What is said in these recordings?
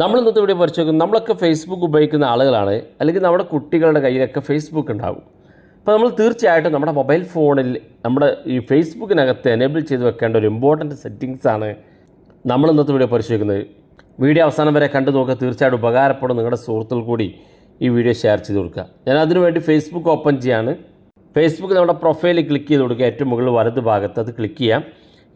നമ്മൾ ഇന്നത്തെ വീഡിയോ നോക്കും നമ്മളൊക്കെ ഫേസ്ബുക്ക് ഉപയോഗിക്കുന്ന ആളുകളാണ് അല്ലെങ്കിൽ നമ്മുടെ കുട്ടികളുടെ കയ്യിലൊക്കെ ഫേസ്ബുക്ക് ഉണ്ടാകും അപ്പോൾ നമ്മൾ തീർച്ചയായിട്ടും നമ്മുടെ മൊബൈൽ ഫോണിൽ നമ്മുടെ ഈ ഫേസ്ബുക്കിനകത്ത് എനേബിൾ ചെയ്ത് വെക്കേണ്ട ഒരു ഇമ്പോർട്ടന്റ് സെറ്റിങ്സാണ് നമ്മൾ ഇന്നത്തെ വീഡിയോ പരിശോധിക്കുന്നത്. വീഡിയോ അവസാനം വരെ കണ്ടു നോക്കുക. തീർച്ചയായിട്ടും ഉപകാരപ്പെടും. നിങ്ങളുടെ സുഹൃത്തുക്കൾ കൂടി ഈ വീഡിയോ ഷെയർ ചെയ്ത് കൊടുക്കുക. ഞാൻ അതിനുവേണ്ടി ഫേസ്ബുക്ക് ഓപ്പൺ ചെയ്യാണ്. ഫേസ്ബുക്ക് നമ്മുടെ പ്രൊഫൈലിൽ ക്ലിക്ക് ചെയ്ത് കൊടുക്കുക. ഏറ്റവും മുകളിൽ വലത് ഭാഗത്ത് അത് ക്ലിക്ക് ചെയ്യാം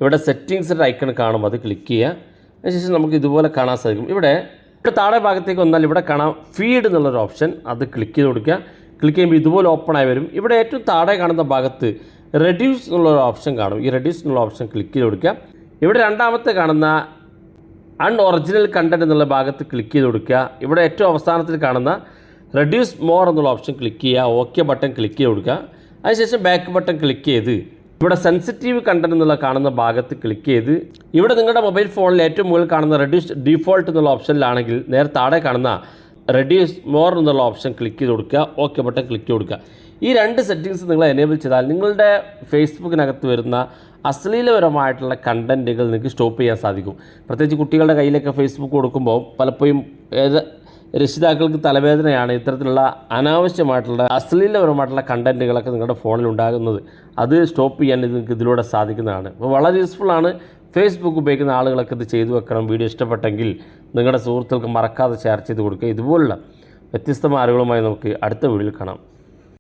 ഇവിടെ സെറ്റിങ്സിന്റെ ഐക്കൺ കാണും. അത് ക്ലിക്ക് ചെയ്യുക. അതിനുശേഷം നമുക്ക് ഇതുപോലെ കാണാൻ സാധിക്കും. ഇവിടെ ഇവിടെ താഴെ ഭാഗത്തേക്ക് വന്നാൽ ഇവിടെ കാണാം ഫീഡ് എന്നുള്ളൊരു ഓപ്ഷൻ അത് ക്ലിക്ക് ചെയ്ത് കൊടുക്കുക. ക്ലിക്ക് ചെയ്യുമ്പോൾ ഇതുപോലെ ഓപ്പൺ ആയി വരും. ഇവിടെ ഏറ്റവും താഴെ കാണുന്ന ഭാഗത്ത് റെഡ്യൂസ് എന്നുള്ളൊരു ഓപ്ഷൻ കാണും. ഈ റെഡ്യൂസ് എന്നുള്ള ഓപ്ഷൻ ക്ലിക്ക് ചെയ്ത് കൊടുക്കുക. ഇവിടെ രണ്ടാമത്തെ കാണുന്ന അൺ ഒറിജിനൽ കണ്ടന്റ് എന്നുള്ള ഭാഗത്ത് ക്ലിക്ക് ചെയ്ത് കൊടുക്കുക. ഇവിടെ ഏറ്റവും അവസാനത്തിൽ കാണുന്ന റെഡ്യൂസ് മോർ എന്നുള്ള ഓപ്ഷൻ ക്ലിക്ക് ചെയ്യുക. ഓക്കെ ബട്ടൺ ക്ലിക്ക് ചെയ്ത് കൊടുക്കുക. അതിനുശേഷം ബാക്ക് ബട്ടൺ ക്ലിക്ക് ചെയ്ത് ഇവിടെ സെൻസിറ്റീവ് കണ്ടന്റ് എന്നുള്ള കാണുന്ന ഭാഗത്ത് ക്ലിക്ക് ചെയ്ത് ഇവിടെ നിങ്ങളുടെ മൊബൈൽ ഫോണിൽ ഏറ്റവും മുകളിൽ കാണുന്ന റെഡ്യൂസ് ഡിഫോൾട്ട് എന്നുള്ള ഓപ്ഷനിലാണെങ്കിൽ നേരെ താഴെ കാണുന്ന റെഡ്യൂസ് മോർ എന്നുള്ള ഓപ്ഷൻ ക്ലിക്ക് ചെയ്ത് കൊടുക്കുക. ഓക്കെ ബട്ടൺ ക്ലിക്ക് ചെയ്ത് കൊടുക്കുക. ഈ രണ്ട് സെറ്റിങ്സ് നിങ്ങൾ എനേബിൾ ചെയ്താൽ നിങ്ങളുടെ ഫേസ്ബുക്കിനകത്ത് വരുന്ന അശ്ലീലപരമായിട്ടുള്ള കണ്ടന്റുകൾ നിങ്ങൾക്ക് സ്റ്റോപ്പ് ചെയ്യാൻ സാധിക്കും. പ്രത്യേകിച്ച് കുട്ടികളുടെ കയ്യിലൊക്കെ ഫേസ്ബുക്ക് കൊടുക്കുമ്പോൾ പലപ്പോഴും ഏത് രക്ഷിതാക്കൾക്ക് തലവേദനയാണ് ഇത്തരത്തിലുള്ള അനാവശ്യമായിട്ടുള്ള അശ്ലീലപരമായിട്ടുള്ള കണ്ടന്റുകളൊക്കെ നിങ്ങളുടെ ഫോണിൽ ഉണ്ടാകുന്നത്. അത് സ്റ്റോപ്പ് ചെയ്യാൻ നിങ്ങൾക്ക് ഇതിലൂടെ സാധിക്കുന്നതാണ്. അപ്പോൾ വളരെ യൂസ്ഫുള്ളാണ് ഫേസ്ബുക്ക് ഉപയോഗിക്കുന്ന ആളുകളൊക്കെ ഇത് ചെയ്തു വെക്കണം. വീഡിയോ ഇഷ്ടപ്പെട്ടെങ്കിൽ നിങ്ങളുടെ സുഹൃത്തുക്കൾക്ക് മറക്കാതെ ഷെയർ ചെയ്ത് കൊടുക്കുക. ഇതുപോലുള്ള വ്യത്യസ്തമായ അറിവുകളുമായി നമുക്ക് അടുത്ത വീഡിയോയിൽ കാണാം.